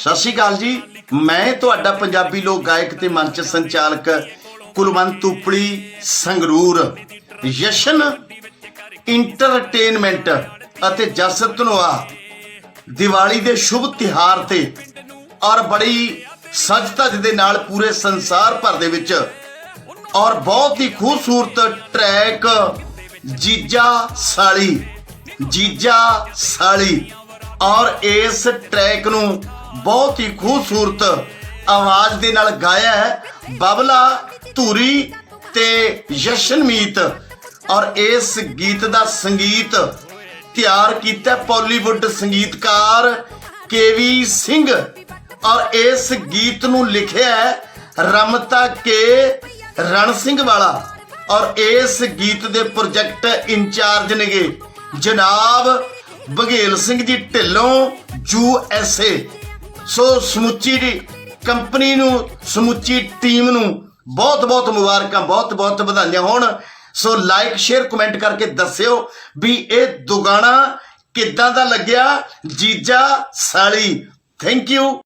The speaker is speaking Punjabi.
ਸਤਿ ਸ਼੍ਰੀ ਅਕਾਲ ਜੀ। ਮੈਂ ਤੁਹਾਡਾ ਪੰਜਾਬੀ ਲੋਕ ਗਾਇਕ ਤੇ ਮੰਚ ਸੰਚਾਲਕ ਕੁਲਵੰਤ ਉਪਲੀ ਸੰਗਰੂਰ। ਯਸ਼ਨ ਇੰਟਰਟੇਨਮੈਂਟ ਅਤੇ ਜਸ ਧਨੋਆ ਦੀਵਾਲੀ ਦੇ ਸ਼ੁਭ ਤਿਹਾਰ ਤੇ ਔਰ ਬੜੀ ਸਜ ਧਜ ਦੇ ਨਾਲ ਪੂਰੇ ਸੰਸਾਰ ਭਰ ਦੇ ਵਿੱਚ ਔਰ ਬਹੁਤ ਹੀ ਖੂਬਸੂਰਤ ਟਰੈਕ ਜੀਜਾ ਸਾਲੀ ਜੀਜਾ ਸਾਲੀ। ਔਰ ਇਸ ਟਰੈਕ ਨੂੰ ਬਹੁਤ ਹੀ ਖੂਬਸੂਰਤ ਆਵਾਜ਼ ਦੇ ਨਾਲ ਗਾਇਆ ਹੈ ਬਬਲਾ, ਧੂਰੀ ਤੇ ਯਸ਼ਨਮੀਤ ਔਰ ਇਸ ਗੀਤ ਦਾ ਸੰਗੀਤ ਤਿਆਰ ਕੀਤਾ ਬਾਲੀਵੁੱਡ ਸੰਗੀਤਕਾਰ ਕੇਵੀ ਸਿੰਘ। ਔਰ ਇਸ ਗੀਤ ਨੂੰ ਲਿਖਿਆ ਰਮਤਾ ਕੇ ਰਣ ਸਿੰਘ ਵਾਲਾ। ਔਰ ਇਸ ਗੀਤ ਦੇ ਪ੍ਰੋਜੈਕਟ ਇੰਚਾਰਜ ਨੇਗੇ ਜਨਾਬ Baghel Singh ji Dhillon, U S A. So ਸਮੁੱਚੀ ਕੰਪਨੀ ਨੂੰ, ਸਮੁੱਚੀ ਟੀਮ ਨੂੰ ਬਹੁਤ ਬਹੁਤ ਮੁਬਾਰਕਾਂ, ਬਹੁਤ ਬਹੁਤ ਵਧਾਈਆਂ ਹੋਣ। ਸੋ ਲਾਈਕ ਸ਼ੇਅਰ ਕਮੈਂਟ ਕਰਕੇ ਦੱਸਿਓ ਵੀ ਇਹ ਦੁਗਾਣਾ ਕਿੱਦਾਂ ਦਾ ਲੱਗਿਆ? ਜੀਜਾ ਸਾਲੀ ਥੈਂਕ ਯੂ